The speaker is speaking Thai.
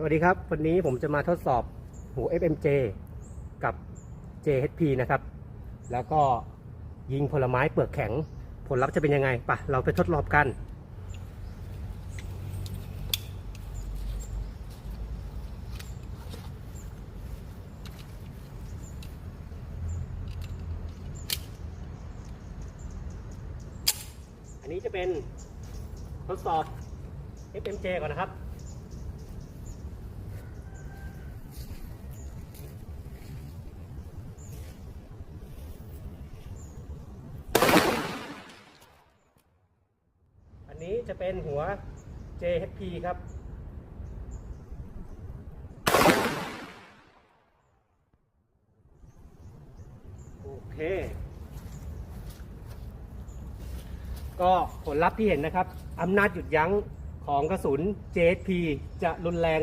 สวัสดีครับ วันนี้ผมจะมาทดสอบหู FMJ กับ JHP นะครับ แล้วก็ยิงผลไม้เปลือกแข็ง ผลลัพธ์จะเป็นยังไงปะเราไปทดสอบกัน อันนี้จะเป็นทดสอบ FMJ ก่อนนะครับ นี้จะเป็นหัว JHP ครับ โอเค ก็ผลลัพธ์ที่เห็นนะครับอำนาจหยุดยั้งของกระสุน JHP จะรุนแรง